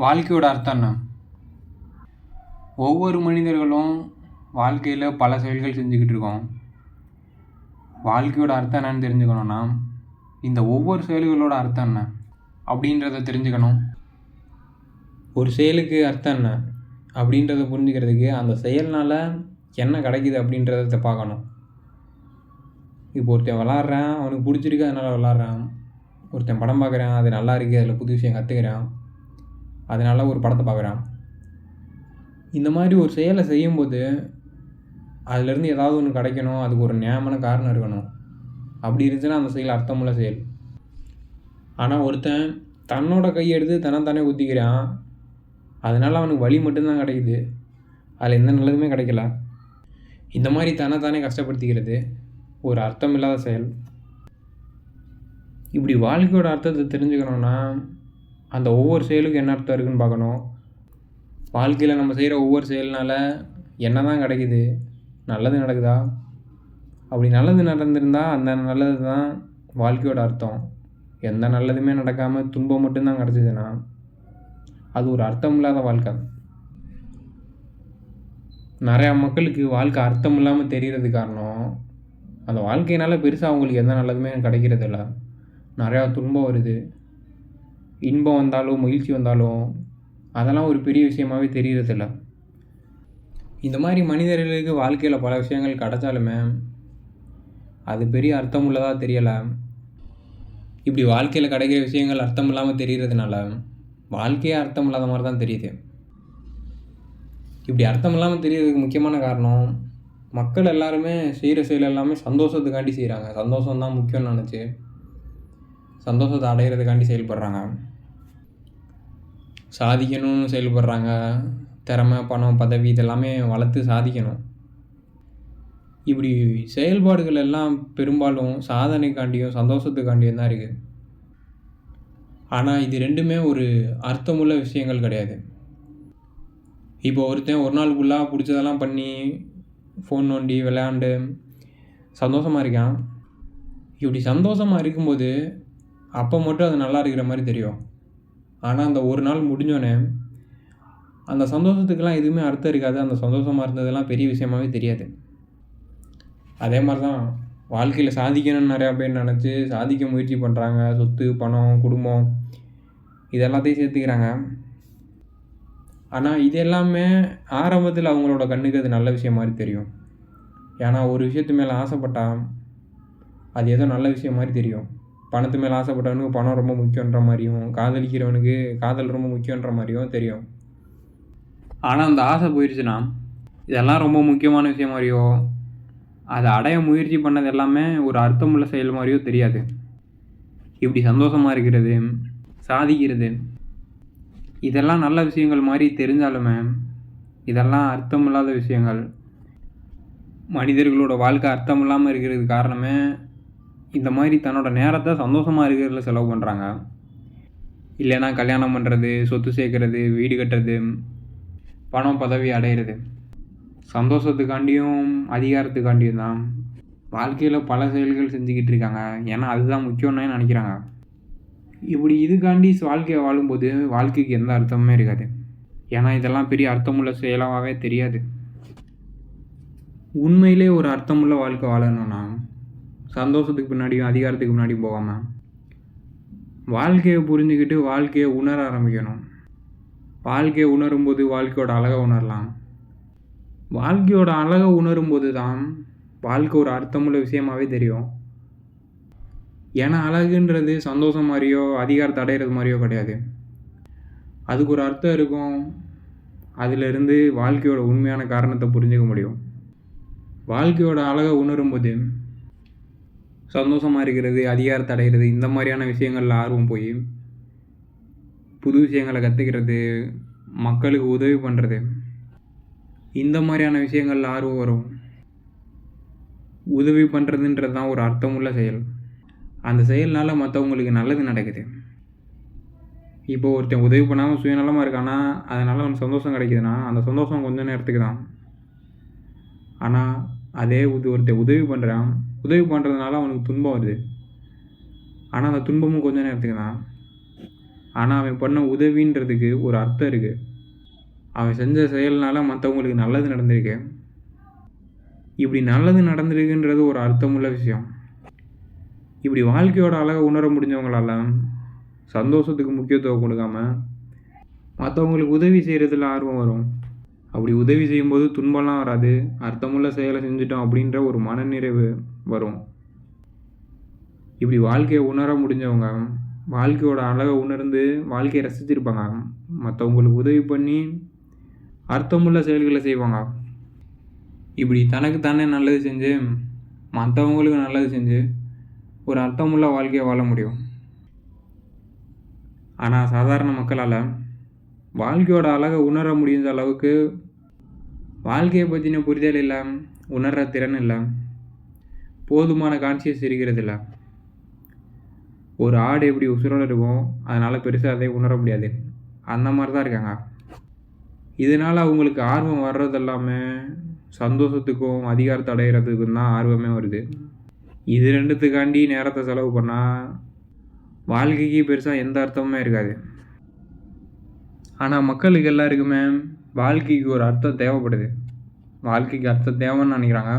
வாழ்க்கையோட அர்த்தம் என்ன? ஒவ்வொரு மனிதர்களும் வாழ்க்கையில் பல செயல்கள் செஞ்சுக்கிட்டு இருக்கோம். வாழ்க்கையோட அர்த்தம் என்னன்னு தெரிஞ்சுக்கணும்னா இந்த ஒவ்வொரு செயல்களோட அர்த்தம் என்ன? அப்படின்றத தெரிஞ்சுக்கணும். ஒரு செயலுக்கு அர்த்தம் என்ன? அப்படின்றத புரிஞ்சுக்கிறதுக்கு அந்த செயல்னால் என்ன கிடைக்குது அப்படின்றத பார்க்கணும். இப்போ ஒருத்தன் விளாட்றான் அவனுக்கு பிடிச்சிருக்கு அதனால் விளாட்றான். ஒருத்தன் படம் பார்க்குறான் அது நல்லா இருக்குது அதில் புது விஷயம் கற்றுக்கிறான் அதனால் ஒரு படத்தை பார்க்குறான். இந்த மாதிரி ஒரு செயலை செய்யும்போது அதுலேருந்து ஏதாவது ஒன்று கிடைக்கணும் அதுக்கு ஒரு நியாயமான காரணம் இருக்கணும். அப்படி இருந்துச்சுன்னா அந்த செயல் அர்த்தமுள்ள செயல். ஆனால் ஒருத்தன் தன்னோட கையெடுத்து தனத்தானே ஊற்றிக்கிறான் அதனால் அவனுக்கு வழி மட்டும்தான் கிடைக்குது. அதில் எந்த நல்லதுமே கிடைக்கல. இந்த மாதிரி தன்னைத்தானே கஷ்டப்படுத்திக்கிறது ஒரு அர்த்தம் இல்லாத செயல். இப்படி வாழ்க்கையோட அர்த்தத்தை தெரிஞ்சுக்கணுன்னா அந்த ஒவ்வொரு செயலுக்கும் என்ன அர்த்தம் இருக்குன்னு பார்க்கணும். வாழ்க்கையில் நம்ம செய்கிற ஒவ்வொரு செயல்னால என்ன தான் கிடைக்குது? நல்லது நடக்குதா? அப்படி நல்லது நடந்திருந்தால் அந்த நல்லது தான் வாழ்க்கையோட அர்த்தம். எந்த நல்லதுமே நடக்காமல் துன்பம் மட்டும்தான் கிடச்சிதுன்னா அது ஒரு அர்த்தம் இல்லாத வாழ்க்கை. நிறையா மக்களுக்கு வாழ்க்கை அர்த்தம் இல்லாமல் தெரியறது காரணம் அந்த வாழ்க்கையினால் பெருசாக அவங்களுக்கு எந்த நல்லதுமே கிடைக்கிறது இல்லை நிறையா துன்பம் வருது. இன்பம் வந்தாலும் மகிழ்ச்சி வந்தாலும் அதெல்லாம் ஒரு பெரிய விஷயமாவே தெரியறதில்ல. இந்த மாதிரி மனிதர்களுக்கு வாழ்க்கையில் பல விஷயங்கள் கிடைச்சாலுமே அது பெரிய அர்த்தம் உள்ளதாக தெரியலை. இப்படி வாழ்க்கையில் கிடைக்கிற விஷயங்கள் அர்த்தம் இல்லாமல் தெரிகிறதுனால வாழ்க்கையே அர்த்தம் இல்லாத மாதிரி தான் தெரியுது. இப்படி அர்த்தம் இல்லாமல் தெரியறதுக்கு முக்கியமான காரணம் மக்கள் எல்லாருமே செய்கிற செயல் எல்லாமே சந்தோஷத்துக்காண்டி செய்கிறாங்க சந்தோஷம் தான் முக்கியம்னு நினச்சி சந்தோஷத்தை அடையிறதுக்காண்டி செயல்படுறாங்க. சாதிக்கணும்னு செயல்படுறாங்க. திறமை பணம் பதவி இதெல்லாமே வளர்த்து சாதிக்கணும். இப்படி செயல்பாடுகள் எல்லாம் பெரும்பாலும் சாதனைக்காண்டியும் சந்தோஷத்துக்காண்டியும் தான் இருக்குது. ஆனால் இது ரெண்டுமே ஒரு அர்த்தமுள்ள விஷயங்கள் கிடையாது. இப்போ ஒருத்தன் ஒரு நாள் ஃபுல்லாக பிடிச்சதெல்லாம் பண்ணி ஃபோன் நோண்டி விளையாண்டு சந்தோஷமாக இருக்கான். இப்படி சந்தோஷமாக இருக்கும்போது அப்போ மட்டும் அது நல்லா இருக்கிற மாதிரி தெரியும். ஆனால் அந்த ஒரு நாள் முடிஞ்சோடனே அந்த சந்தோஷத்துக்கெல்லாம் எதுவுமே அர்த்தம் இருக்காது. அந்த சந்தோஷமாக இருந்ததெல்லாம் பெரிய விஷயமாவே தெரியாது. அதே மாதிரி தான் வாழ்க்கையில் சாதிக்கணும்னு நிறையா பேர் நினச்சி சாதிக்க முயற்சி பண்ணுறாங்க சொத்து பணம் குடும்பம் இது எல்லாத்தையும் சேர்த்துக்கிறாங்க. ஆனால் இது எல்லாமே ஆரம்பத்தில் அவங்களோட கண்ணுக்கு அது நல்ல விஷயம் மாதிரி தெரியும். ஏன்னா ஒரு விஷயத்து மேலே ஆசைப்பட்டால் அது ஏதோ நல்ல விஷயம் மாதிரி தெரியும். பணத்து மேலே ஆசைப்பட்டவனுக்கு பணம் ரொம்ப முக்கியன்ற மாதிரியும் காதலிக்கிறவனுக்கு காதல் ரொம்ப முக்கியன்ற மாதிரியும் தெரியும். ஆனால் அந்த ஆசை போயிடுச்சுன்னா இதெல்லாம் ரொம்ப முக்கியமான விஷயம் மாதிரியோ அதை அடைய முயற்சி பண்ணது எல்லாமே ஒரு அர்த்தமுள்ள செயல் மாதிரியோ தெரியாது. இப்படி சந்தோஷமாக இருக்கிறது சாதிக்கிறது இதெல்லாம் நல்ல விஷயங்கள் மாதிரி தெரிஞ்சாலுமே இதெல்லாம் அர்த்தமில்லாத விஷயங்கள் மனிதர்களோட வாழ்க்கை அர்த்தம் இல்லாமல் இருக்கிறதுக்கு காரணமே இந்த மாதிரி தன்னோட நேரத்தை சந்தோஷமாக இருக்கிறதுல செலவு பண்ணுறாங்க இல்லைன்னா கல்யாணம் பண்ணுறது சொத்து சேர்க்குறது வீடு கட்டுறது பணம் பதவி அடையிறது. சந்தோஷத்துக்காண்டியும் அதிகாரத்துக்காண்டியும் தான் வாழ்க்கையில் பல செயல்கள் செஞ்சுக்கிட்டு இருக்காங்க. ஏன்னா அதுதான் முக்கியம்னு நினைக்கிறாங்க. இப்படி இதுக்காண்டி வாழ்க்கையை வாழும்போது வாழ்க்கைக்கு எந்த அர்த்தமுமே இருக்காது. ஏன்னா இதெல்லாம் பெரிய அர்த்தமுள்ள செயலாகவே தெரியாது. உண்மையிலே ஒரு அர்த்தமுள்ள வாழ்க்கை வாழணும்னா சந்தோஷத்துக்கு பின்னாடியும் அதிகாரத்துக்கு பின்னாடியும் போகாமல் வாழ்க்கையை புரிஞ்சுக்கிட்டு வாழ்க்கையை உணர ஆரம்பிக்கணும். வாழ்க்கையை உணரும்போது வாழ்க்கையோட அழகை உணரலாம். வாழ்க்கையோட அழகை உணரும்போது தான் வாழ்க்கை ஒரு அர்த்தமுள்ள விஷயமாவே தெரியும். ஏன்னா அழகுன்றது சந்தோஷம் மாதிரியோ அதிகாரத்தை அடையிறது மாதிரியோ கிடையாது. அதுக்கு ஒரு அர்த்தம் இருக்கும். அதிலிருந்து வாழ்க்கையோட உண்மையான காரணத்தை புரிஞ்சுக்க முடியும். வாழ்க்கையோட அழகை உணரும்போது சந்தோஷமாக இருக்கிறது அதிகாரத்தை அடைகிறது இந்த மாதிரியான விஷயங்களில் ஆர்வம் போய் புது விஷயங்களை கற்றுக்கிறது மக்களுக்கு உதவி பண்ணுறது இந்த மாதிரியான விஷயங்களில் ஆர்வம் வரும். உதவி பண்ணுறதுன்றது தான் ஒரு அர்த்தமுள்ள செயல். அந்த செயல்னால் மற்றவங்களுக்கு நல்லது நடக்குது. இப்போ ஒருத்தன் உதவி பண்ணாமல் சுயநலமாக இருக்கானா அதனால் அவனுக்கு சந்தோஷம் கிடைக்குதுன்னா அந்த சந்தோஷம் கொஞ்ச நேரத்துக்கு தான். ஆனால் அதே உது ஒருத்தன் உதவி பண்ணுறான் உதவி பண்ணுறதுனால அவனுக்கு துன்பம் வருது. ஆனால் அந்த துன்பமும் கொஞ்ச நேரத்துக்கு தான். ஆனால் அவன் பண்ண உதவின்றதுக்கு ஒரு அர்த்தம் இருக்குது அவன் செஞ்ச செயல்னால மற்றவங்களுக்கு நல்லது நடந்திருக்கு. இப்படி நல்லது நடந்திருக்குன்றது ஒரு அர்த்தமுள்ள விஷயம். இப்படி வாழ்க்கையோட அழகை உணர முடிஞ்சவங்களால சந்தோஷத்துக்கு முக்கியத்துவம் கொடுக்காம மற்றவங்களுக்கு உதவி செய்கிறதுல ஆர்வம் வரும். அப்படி உதவி செய்யும்போது துன்பம்லாம் வராது அர்த்தமுள்ள செயலை செஞ்சிட்டோம் அப்படின்ற ஒரு மனநிறைவு வரும். இப்படி வாழ்க்கையை உணர முடிஞ்சவங்க வாழ்க்கையோட அழகை உணர்ந்து வாழ்க்கையை ரசிச்சிருப்பாங்க. மற்றவங்களுக்கு உதவி பண்ணி அர்த்தமுள்ள செயல்களை செய்வாங்க. இப்படி தனக்கு தானே நல்லது செஞ்சு மற்றவங்களுக்கு நல்லது செஞ்சு ஒரு அர்த்தமுள்ள வாழ்க்கையை வாழ முடியும். ஆனால் சாதாரண மக்களால் வாழ்க்கையோட அழகை உணர முடிஞ்ச அளவுக்கு வாழ்க்கையை பற்றின புரிதல் இல்லை உணர்கிற திறன் இல்லை போதுமான கான்சியஸ் இருக்கிறது இல்லை. ஒரு ஆடு எப்படி உசுரோடு இருக்கும் அதனால் பெருசாக அதை உணர முடியாது. அந்த மாதிரி தான் இருக்காங்க. இதனால் அவங்களுக்கு ஆர்வம் வர்றது எல்லாமே சந்தோஷத்துக்கும் அதிகாரத்தை அடைகிறதுக்கும் தான் ஆர்வமே வருது. இது ரெண்டுத்துக்காண்டி நேரத்தை செலவு பண்ணால் வாழ்க்கைக்கு பெருசாக எந்த அர்த்தமுமே இருக்காது. ஆனால் மக்களுக்கு எல்லாருக்குமே வாழ்க்கைக்கு ஒரு அர்த்தம் தேவைப்படுது. வாழ்க்கைக்கு அர்த்தம் தேவைன்னு நினைக்கிறாங்க.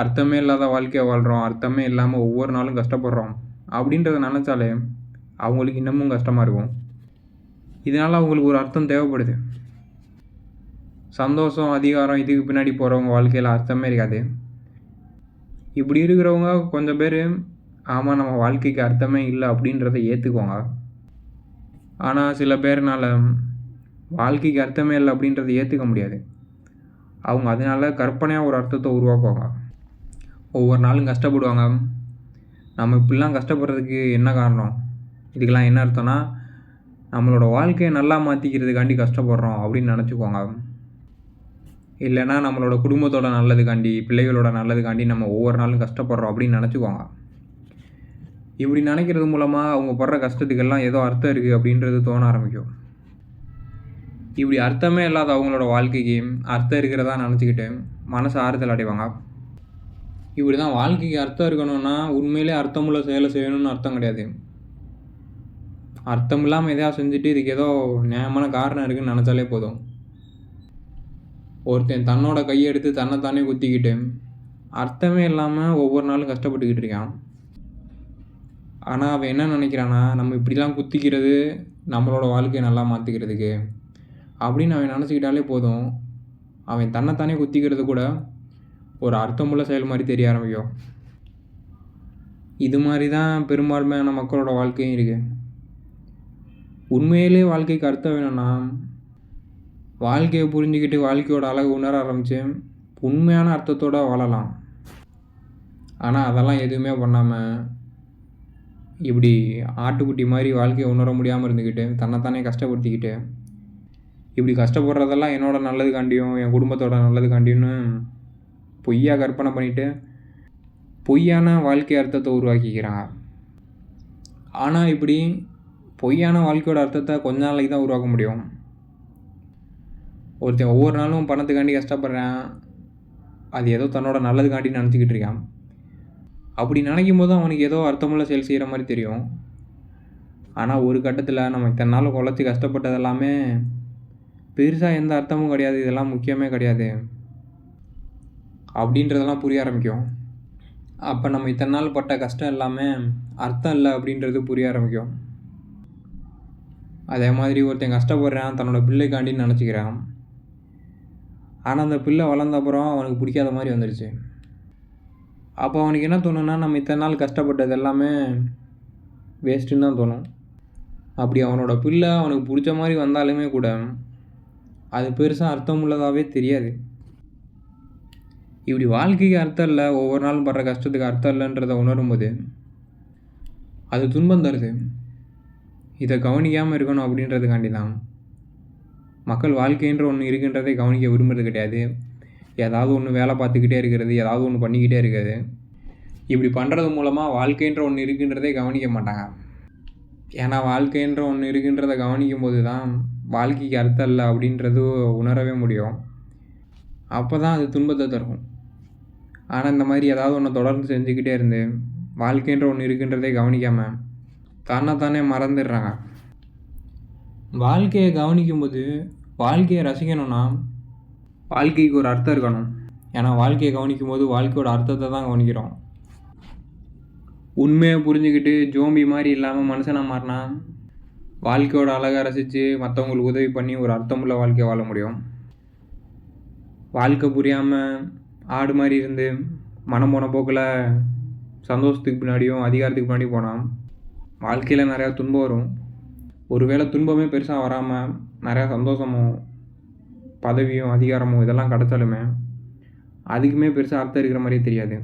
அர்த்தமே இல்லாத வாழ்க்கையை வாழ்கிறோம் அர்த்தமே இல்லாமல் ஒவ்வொரு நாளும் கஷ்டப்படுறோம். அப்படின்றத நினச்சாலே அவங்களுக்கு இன்னமும் கஷ்டமாக இருக்கும். இதனால் அவங்களுக்கு ஒரு அர்த்தம் தேவைப்படுது. சந்தோஷம் அதிகாரம் இதுக்கு பின்னாடி போகிறவங்க வாழ்க்கையில் அர்த்தமே இருக்காது. இப்படி இருக்கிறவங்க கொஞ்சம் பேர் ஆமாம் நம்ம வாழ்க்கைக்கு அர்த்தமே இல்லை அப்படின்றத ஏற்றுக்குவாங்க ஆனால் சில பேர்னால் வாழ்க்கைக்கு அர்த்தமே இல்லை அப்படின்றத ஏற்றுக்க முடியாது. அவங்க அதனால கற்பனையாக ஒரு அர்த்தத்தை உருவாக்குவாங்க. ஒவ்வொரு நாளும் கஷ்டப்படுவாங்க. நம்ம இப்படிலாம் கஷ்டப்படுறதுக்கு என்ன காரணம்? இதுக்கெல்லாம் என்ன அர்த்தம்னா நம்மளோட வாழ்க்கையை நல்லா மாற்றிக்கிறதுக்காண்டி கஷ்டப்படுறோம் அப்படின்னு நினச்சிக்குவாங்க. இல்லைன்னா நம்மளோட குடும்பத்தோட நல்லதுக்காண்டி பிள்ளைகளோட நல்லதுக்காண்டி நம்ம ஒவ்வொரு நாளும் கஷ்டப்படுறோம் அப்படின்னு நினச்சிக்குவாங்க. இப்படி நினைக்கிறது மூலமாக அவங்க படுற கஷ்டத்துக்கெல்லாம் ஏதோ அர்த்தம் இருக்குது அப்படின்றது தோண ஆரம்பிக்கும். இப்படி அர்த்தமே இல்லாத அவங்களோட வாழ்க்கைக்கு அர்த்தம் இருக்கிறதா நினச்சிக்கிட்டு மனசு ஆறுதல் அடைவாங்க. இப்படி தான் வாழ்க்கைக்கு அர்த்தம் இருக்கணும்னா உண்மையிலே அர்த்தமுள்ள செயலை செய்யணும்னு அர்த்தம் கிடையாது. அர்த்தம் இல்லாமல் எதையாக செஞ்சுட்டு இதுக்கு ஏதோ நியாயமான காரணம் இருக்குதுன்னு நினச்சாலே போதும். ஒருத்தன் தன்னோட கையை எடுத்து தன்னைத்தானே குத்திக்கிட்டு அர்த்தமே இல்லாமல் ஒவ்வொரு நாளும் கஷ்டப்பட்டுக்கிட்டு இருக்கான். ஆனால் அவன் என்ன நினைக்கிறான்னா நம்ம இப்படிலாம் குத்திக்கிறது நம்மளோட வாழ்க்கையை நல்லா மாற்றிக்கிறதுக்கு அப்படின்னு அவன் நினச்சிக்கிட்டாலே போதும். அவன் தன்னைத்தானே குத்திக்கிறது கூட ஒரு அர்த்தமுள்ள செயல் மாதிரி தெரிய ஆரம்பிக்கும். இது மாதிரி தான் பெரும்பான்மையான மக்களோட வாழ்க்கையும் இருக்குது உண்மையிலே வாழ்க்கைக்கு அர்த்தம் வேணும்னா வாழ்க்கையை புரிஞ்சுக்கிட்டு வாழ்க்கையோட அழகு உணர ஆரம்பித்து உண்மையான அர்த்தத்தோடு வாழலாம். ஆனால் அதெல்லாம் எதுவுமே பண்ணாமல் இப்படி ஆட்டுக்குட்டி மாதிரி வாழ்க்கையை உணர முடியாமல் இருந்துக்கிட்டு தன்னைத்தானே கஷ்டப்படுத்திக்கிட்டு இப்படி கஷ்டப்படுறதெல்லாம் என்னோட நல்லதுக்காண்டியும் என் குடும்பத்தோட நல்லதுக்காண்டியும்னு பொய்யா கற்பனை பண்ணிவிட்டு பொய்யான வாழ்க்கை அர்த்தத்தை உருவாக்கிக்கிறாங்க. ஆனால் இப்படி பொய்யான வாழ்க்கையோட அர்த்தத்தை கொஞ்ச நாளைக்கு தான் உருவாக்க முடியும். ஒருத்தன் ஒவ்வொரு நாளும் பணத்துக்காண்டி கஷ்டப்படுறேன். அது ஏதோ தன்னோட நல்லதுக்காண்டி நினச்சிக்கிட்டு இருக்கான். அப்படி நினைக்கும் போது அவனுக்கு ஏதோ அர்த்தமுள்ள செயல் செய்கிற மாதிரி தெரியும். ஆனால் ஒரு கட்டத்தில் நம்ம இத்தனை நாள் குழச்சி கஷ்டப்பட்டது எல்லாமே பெருசாக எந்த அர்த்தமும் கிடையாது. இதெல்லாம் முக்கியமே கிடையாது. அப்படின்றதெல்லாம் புரிய ஆரம்பிக்கும். அப்போ நம்ம இத்தனை நாள் பட்ட கஷ்டம் எல்லாமே அர்த்தம் இல்லை அப்படின்றது புரிய ஆரம்பிக்கும். அதே மாதிரி ஒருத்தன் கஷ்டப்படுறான் தன்னோட பிள்ளைக்காண்டின்னு நினச்சிக்கிறான். ஆனால் அந்த பிள்ளை வளர்ந்த அப்புறம் அவனுக்கு பிடிக்காத மாதிரி வந்துடுச்சு அப்போ அவனுக்கு என்ன தோணுன்னா நம்ம இத்தனை நாள் கஷ்டப்பட்டது எல்லாமே வேஸ்ட்டுன்னு தான் தோணும். அப்படி அவனோட பிள்ளை அவனுக்கு பிடிச்ச மாதிரி வந்தாலுமே கூட அது பெருசாக அர்த்தம் உள்ளதாகவே தெரியாது. இப்படி வாழ்க்கைக்கு அர்த்தம் இல்லை ஒவ்வொரு நாளும் படுற கஷ்டத்துக்கு அர்த்தம் இல்லைன்றதை உணரும்போது அது துன்பம் தருது. இதை கவனிக்காமல் இருக்கணும் அப்படின்றதுக்காண்டி தான். மக்கள் வாழ்க்கைன்ற ஒன்று இருக்குன்றதை கவனிக்க விரும்புறது கிடையாது. ஏதாவது ஒன்று வேலை பார்த்துக்கிட்டே இருக்கிறது ஏதாவது ஒன்று பண்ணிக்கிட்டே இருக்கிறது. இப்படி பண்ணுறது மூலமாக வாழ்க்கைன்ற ஒன்று இருக்குன்றதே கவனிக்க மாட்டாங்க. ஏன்னா வாழ்க்கைன்ற ஒன்று இருக்குன்றதை கவனிக்கும் போது தான் வாழ்க்கைக்கு அர்த்தம் இல்லை அப்படின்றது உணரவே முடியும். அப்போ தான் அது துன்பத்தை தரும். ஆனால் இந்த மாதிரி ஏதாவது ஒன்று தொடர்ந்து செஞ்சுக்கிட்டே இருந்து வாழ்க்கைன்ற ஒன்று இருக்குன்றதே கவனிக்காமல் தானே மறந்துடுறாங்க. வாழ்க்கையை கவனிக்கும்போது வாழ்க்கையை ரசிக்கணும்னா வாழ்க்கைக்கு ஒரு அர்த்தம் இருக்கணும். ஏன்னா வாழ்க்கையை கவனிக்கும் போது வாழ்க்கையோட அர்த்தத்தை தான் கவனிக்கிறோம். உண்மையை புரிஞ்சுக்கிட்டு ஜோம்பி மாதிரி இல்லாமல் மனுஷனாக மாறினா வாழ்க்கையோட அழகை ரசித்து மற்றவங்களுக்கு உதவி பண்ணி ஒரு அர்த்தமுள்ள வாழ்க்கையை வாழ முடியும். வாழ்க்கை புரியாமல் ஆடு மாதிரி இருந்து மனம் போன போக்கில் சந்தோஷத்துக்கு பின்னாடியும் அதிகாரத்துக்கு பின்னாடி போனால் வாழ்க்கையில் நிறையா துன்பம் வரும். ஒருவேளை துன்பமே பெருசாக வராமல் நிறையா சந்தோஷமும் பதவியும் அதிகாரமும் இதெல்லாம் கிடச்சாலுமே அதுக்குமே பெருசாக அர்த்தம் இருக்கிற மாதிரியே தெரியாது.